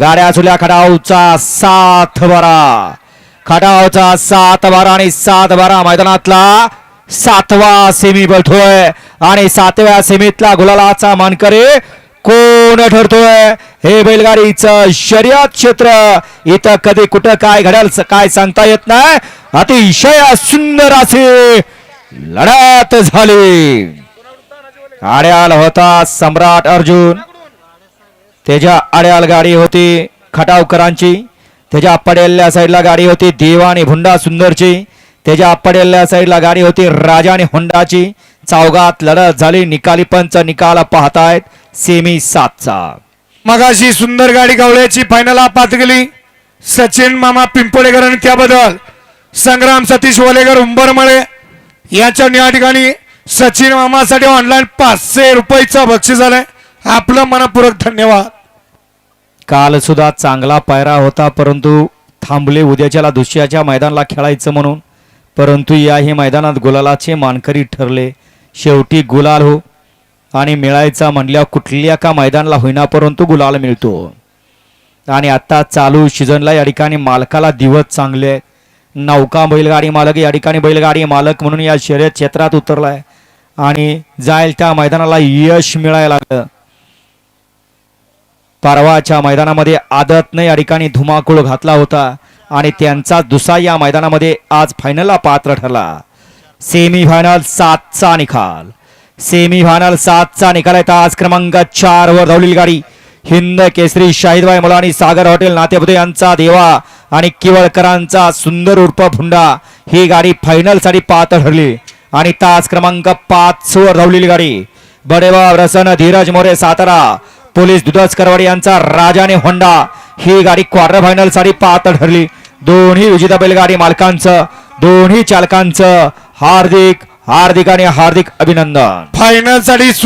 गाड्या झुल्या खडावचा सात बारा. खडावचा सात बारा आणि सात बारा मैदानातला सातवा सेमी बोलतोय आणि सातव्या सेमीतला गुलालाचा मानकरी कोण ठरतोय? हे बैलगाडीचं शर्यत क्षेत्र. इथं कधी कुठं काय घडेल काय सांगता येत नाही. अतिशय सुंदर अशी लढत झाली. आड्याल होता सम्राट अर्जुन. त्याच्या आड्याल गाडी होती खटावकरांची त्याच्या पडेल्या साईडला गाडी होती देवा आणि भुंडा सुंदरची त्याच्या पडेल्या साईडला गाडी होती राजा आणि हुंडाची. चौगात लढत झाली निकाली पंच निकाल पाहतायत सेमी सातचा. मगाशी सुंदर गाडी गवळ्याची फायनल आपात गेली. सचिन मामा पिंपोडेकर आणि त्याबद्दल संग्राम सतीश वलेकर उंबरमळे यांच्या या ठिकाणी सचिन मामासाठी ऑनलाईन पाचशे रुपयाचं बक्षीस झालंय आपलं मनपूर्वक धन्यवाद. काल सुद्धा चांगला पायरा होता परंतु थांबले उद्याच्याला दुसऱ्याच्या मैदानाला खेळायचं म्हणून. परंतु याही मैदानात गुलालाचे मानकरी ठरले. शेवटी गुलाल हो. आणि मिळायचा म्हणल्या कुठल्या का मैदानाला होईना परंतु गुलाल मिळतो. आणि आत्ता चालू सीझनला या ठिकाणी मालकाला दिवस चांगले. आहेत नौका बैलगाडी मालक या ठिकाणी बैलगाडी मालक म्हणून या शर्यत क्षेत्रात उतरलाय. आणि जाईल त्या मैदानाला यश मिळायला लागलं. परवाच्या मैदानामध्ये आदतने या ठिकाणी धुमाकूळ घातला होता आणि त्यांचा दुसरा या मैदानामध्ये आज फायनलला पात्र ठरला. सेमी फायनल सातचा निकाल. सेमी फायनल सातचा निकाल आहे. आज क्रमांक चार वर धावलेली गाडी. हिंद केसरी शाहिदबाई मुलानी सागर हॉटेल नातेपुते यांचा देवा आणि किवळकरांचा सुंदर उर्फ भुंडा ही गाडी फायनलसाठी पात्र ठरली. आणि तास क्रमांक पाच वर धावलेली गाडी. बडेबाब रसन धीरज मोरे सातारा पोलीस दुधास करवाडी यांचा राजाने होंडा. ही गाडी क्वार्टर फायनलसाठी पात्र ठरली. दोन्ही विजेता बैलगाडी मालकांचं दोन्ही चालकांचं हार्दिक हार्दिक आणि हार्दिक अभिनंदन. फायनलसाठी